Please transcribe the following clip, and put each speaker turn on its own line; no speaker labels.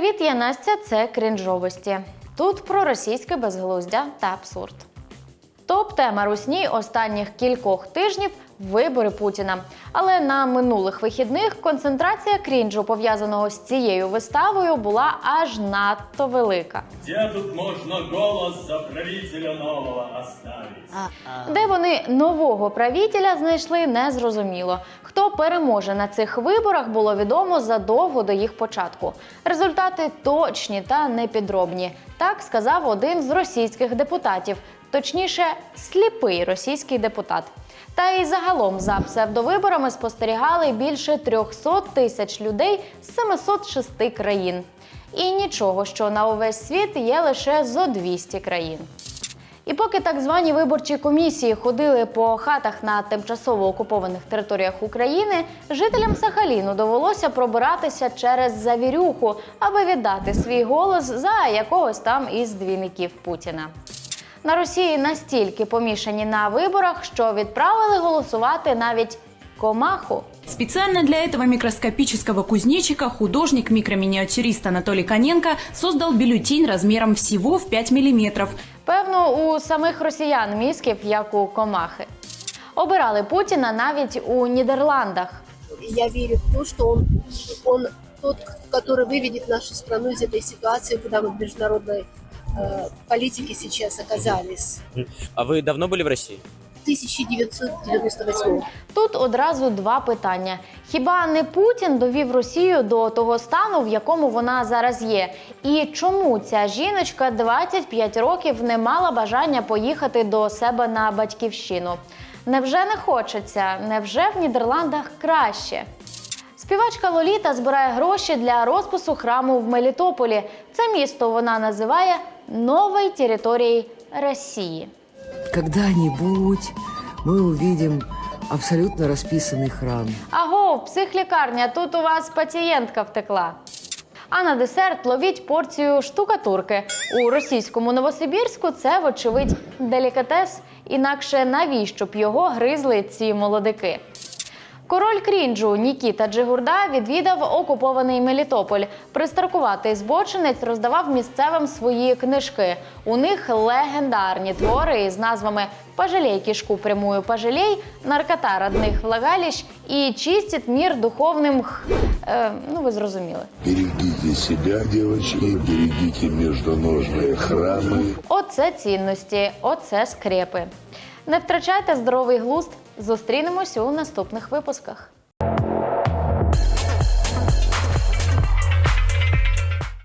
Привіт, я Настя. Це крінжовості. Тут про російське безглуздя та абсурд. Топ-тема русні останніх кількох тижнів вибори Путіна. Але на минулих вихідних концентрація крінжу, пов'язаного з цією виставою, була аж надто велика.
Где тут можно голос за правителя нового оставить?
Де вони нового правителя знайшли, незрозуміло. Хто переможе на цих виборах, було відомо задовго до їх початку. Результати точні та непідробні. Так сказав один з російських депутатів, точніше, сліпий російський депутат. Та й загалом за псевдовиборами спостерігали більше 300 тисяч людей з 706 країн. І нічого, що на увесь світ є лише зо 200 країн. І поки так звані виборчі комісії ходили по хатах на тимчасово окупованих територіях України, жителям Сахаліну довелося пробиратися через завірюху, аби віддати свій голос за якогось там із двійників Путіна На Росії настільки помішані на виборах, що відправили голосувати навіть комаху.
Специально для этого микроскопического кузнечика художник-микроминиатюрист Анатолий Коненко создал бюллетень размером всего в 5 миллиметров.
Певно, у самих росіян мізків, як у комахи. Обирали Путіна навіть у Нідерландах.
Я верю в то, что он, он тот, который выведет нашу страну из этой ситуации, куда мы в международной э, политике сейчас оказались.
А вы давно были в России?
1998
Тут одразу два питання: хіба не Путін довів Росію до того стану, в якому вона зараз є? І чому ця жіночка 25 років не мала бажання поїхати до себе на батьківщину? Невже не хочеться? Невже в Нідерландах краще? Співачка Лоліта збирає гроші для розпису храму в Мелітополі. Це місто вона називає новою територією Росії.
Когда-нибудь мы увидим абсолютно расписанный храм.
Аго, психлікарня, тут у вас пацієнтка втекла. А на десерт ловіть порцію штукатурки. У російському Новосибірську це, вочевидь, делікатес. Інакше навіщо б його гризли ці молодики? Король крінжу Нікіта Джигурда відвідав окупований Мелітополь. Пристаркуватий збочинець роздавав місцевим свої книжки. У них легендарні твори із назвами «Пожалей кишку прямую пожалей», «Наркота родних влагалищ» і «Чистить мір духовним х...» Е, ну, ви зрозуміли.
Берегите себя, девочки, берегите междуножные храмы.
Оце цінності, оце скрепи. Не втрачайте здоровий глузд. Зустрінемось у наступних випусках.